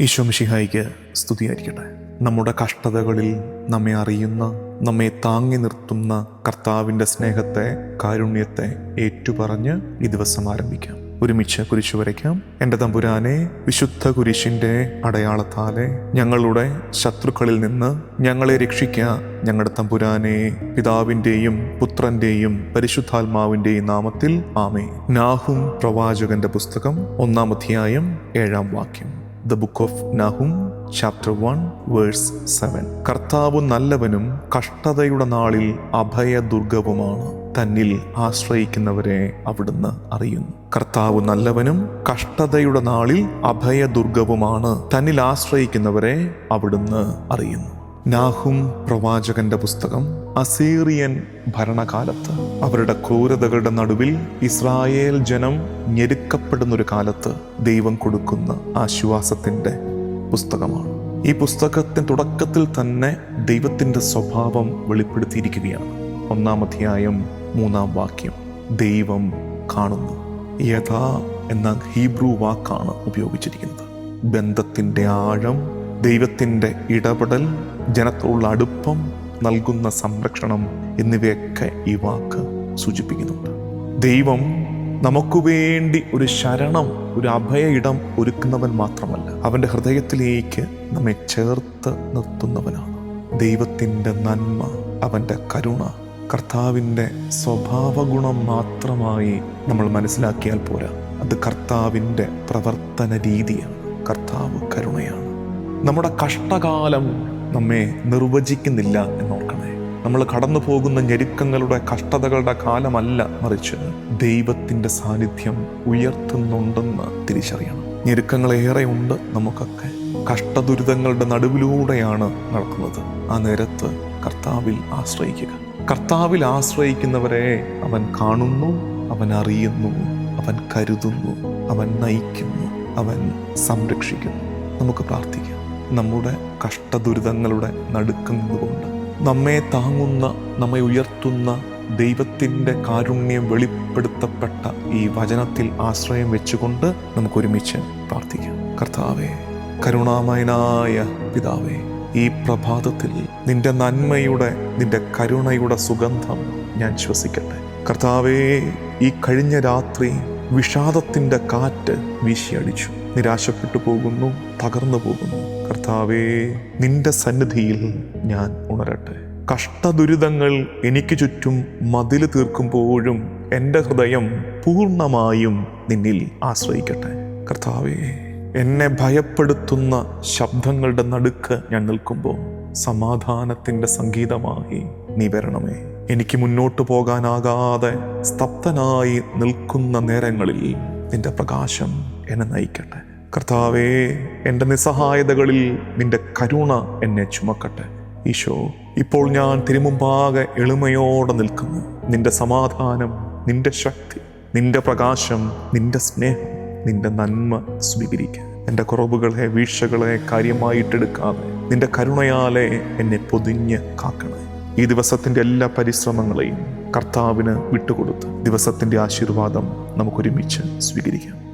ഈശോമിഷിഹായിക്ക് സ്തുതിയായിരിക്കട്ടെ. നമ്മുടെ കഷ്ടതകളിൽ നമ്മെ അറിയുന്ന നമ്മെ താങ്ങി നിർത്തുന്ന കർത്താവിന്റെ സ്നേഹത്തെ കാരുണ്യത്തെ ഏറ്റുപറഞ്ഞ് ഈ ദിവസം ആരംഭിക്കാം. ഒരുമിച്ച് കുരിശു വരയ്ക്കാം. എന്റെ തമ്പുരാനെ വിശുദ്ധ കുരിശിന്റെ അടയാളത്താലെ ഞങ്ങളുടെ ശത്രുക്കളിൽ നിന്ന് ഞങ്ങളെ രക്ഷിക്കുക ഞങ്ങളുടെ തമ്പുരാനെ പിതാവിന്റെയും പുത്രന്റെയും പരിശുദ്ധാത്മാവിന്റെയും നാമത്തിൽ ആമേ നാഹും പ്രവാചകന്റെ പുസ്തകം ഒന്നാം അധ്യായം ഏഴാം വാക്യം. The book of Nahum chapter one verse seven കർത്താവ് നല്ലവനും കഷ്ടതയുടെ നാളിൽ അഭയദുർഗവുമാണ്. തന്നിൽ ആശ്രയിക്കുന്നവരെ അവിടുന്ന് അറിയുന്നു. കർത്താവ് നല്ലവനും കഷ്ടതയുടെ നാളിൽ അഭയദുർഗവുമാണ്. തന്നിൽ ആശ്രയിക്കുന്നവരെ അവിടുന്ന് അറിയുന്നു. നാഹും പ്രവാചകന്റെ പുസ്തകം അസീറിയൻ ഭരണകാലത്ത്. അവരുടെ ക്രൂരതകളുടെ നടുവിൽ ഇസ്രായേൽ ജനം ഞെരുക്കപ്പെടുന്ന ഒരു കാലത്ത് ദൈവം കൊടുക്കുന്ന ആശ്വാസത്തിന്റെ പുസ്തകമാണ്. ഈ പുസ്തകത്തിന്റെ തുടക്കത്തിൽ തന്നെ ദൈവത്തിന്റെ സ്വഭാവം വെളിപ്പെടുത്തിയിരിക്കുകയാണ്. ഒന്നാം അധ്യായം മൂന്നാം വാക്യം ദൈവം കാണുന്നു. യഥാ എന്ന ഹീബ്രു വാക്കാണ് ഉപയോഗിച്ചിരിക്കുന്നത്. ബന്ധത്തിന്റെ ആഴം ദൈവത്തിന്റെ ഇടപെടൽ ജനത്തോടുള്ള അടുപ്പം നൽകുന്ന സംരക്ഷണം എന്നിവയൊക്കെ ഈ വാക്ക് സൂചിപ്പിക്കുന്നുണ്ട്. ദൈവം നമുക്ക് വേണ്ടി ഒരു ശരണം ഒരു അഭയ ഇടം ഒരുക്കുന്നവൻ മാത്രമല്ല അവന്റെ ഹൃദയത്തിലേക്ക് നമ്മെ ചേർത്ത് നിർത്തുന്നവനാണ്. ദൈവത്തിന്റെ നന്മ അവന്റെ കരുണ കർത്താവിന്റെ സ്വഭാവഗുണം മാത്രമായി നമ്മൾ മനസ്സിലാക്കിയാൽ പോരാ അത് കർത്താവിന്റെ പ്രവർത്തന രീതിയാണ് കർത്താവ് കരുണയാണ്. നമ്മുടെ കഷ്ടകാലം നമ്മെ നിർവചിക്കുന്നില്ല എന്നോർക്കണേ. നമ്മൾ കടന്നു പോകുന്ന ഞെരുക്കങ്ങളുടെ കഷ്ടതകളുടെ കാലമല്ല മറിച്ച് ദൈവത്തിന്റെ സാന്നിധ്യം ഉയർത്തുന്നുണ്ടെന്ന് തിരിച്ചറിയണം. ഞെരുക്കങ്ങളേറെ ഉണ്ട് നമുക്കൊക്കെ. കഷ്ടദുരിതങ്ങളുടെ നടുവിലൂടെയാണ് നടക്കുന്നത്. ആ നേരത്ത് കർത്താവിൽ ആശ്രയിക്കുക. കർത്താവിൽ ആശ്രയിക്കുന്നവരെ അവൻ കാണുന്നു അവൻ അറിയുന്നു അവൻ കരുതുന്നു അവൻ നയിക്കുന്നു അവൻ സംരക്ഷിക്കുന്നു. നമുക്ക് പ്രാർത്ഥിക്കാം. നമ്മുടെ കഷ്ടദുരിതങ്ങളുടെ നടുക്കുന്നതുകൊണ്ട് നമ്മെ താങ്ങുന്ന നമ്മെ ഉയർത്തുന്ന ദൈവത്തിന്റെ കാരുണ്യം വെളിപ്പെടുത്തപ്പെട്ട ഈ വചനത്തിൽ ആശ്രയം വെച്ചുകൊണ്ട് നമുക്ക് ഒരുമിച്ച് പ്രാർത്ഥിക്കാം. കർത്താവേ കരുണാമയനായ പിതാവേ ഈ പ്രഭാതത്തിൽ നിന്റെ നന്മയുടെ നിന്റെ കരുണയുടെ സുഗന്ധം ഞാൻ ശ്വസിക്കട്ടെ. കർത്താവേ ഈ കഴിഞ്ഞ രാത്രി വിഷാദത്തിന്റെ കാറ്റ് വീശിയടിച്ചു. നിരാശപ്പെട്ടു പോകുന്നു തകർന്നു പോകുന്നു. കർത്താവേ നിന്റെ സന്നിധിയിൽ ഞാൻ ഉണരട്ടെ. കഷ്ടദുരിതങ്ങൾ എനിക്ക് ചുറ്റും മതിൽ തീർക്കുമ്പോഴും എന്റെ ഹൃദയം പൂർണമായും നിന്നിൽ ആശ്രയിക്കട്ടെ. കർത്താവേ എന്നെ ഭയപ്പെടുത്തുന്ന ശബ്ദങ്ങളുടെ നടുക്ക് ഞാൻ നിൽക്കുമ്പോൾ സമാധാനത്തിന്റെ സംഗീതമായി നീ വരണമേ. എനിക്ക് മുന്നോട്ട് പോകാനാകാതെ സ്തബ്ധനായി നിൽക്കുന്ന നേരങ്ങളിൽ നിന്റെ പ്രകാശം എന്നെ നയിക്കട്ടെ. കർത്താവേ എന്റെ നിസ്സഹായതകളിൽ നിന്റെ കരുണ എന്നെ ചുമക്കട്ടെ. ഈശോ ഇപ്പോൾ ഞാൻ തിരുമുമ്പാകെ എളിമയോടെ നിൽക്കുന്നു. നിന്റെ സമാധാനം നിന്റെ ശക്തി നിന്റെ പ്രകാശം നിന്റെ സ്നേഹം നിന്റെ നന്മ സ്വീകരിക്കുക എന്റെ കുറവുകളെ വീഴ്ചകളെ കാര്യമായിട്ടെടുക്കാതെ നിന്റെ കരുണയാലെ എന്നെ പൊതിഞ്ഞ് കാക്കണേ ഈ ദിവസത്തിന്റെ എല്ലാ പരിശ്രമങ്ങളെയും കർത്താവിന് വിട്ടുകൊടുത്ത് ദിവസത്തിന്റെ ആശീർവാദം നമുക്കൊരുമിച്ച് സ്വീകരിക്കാം.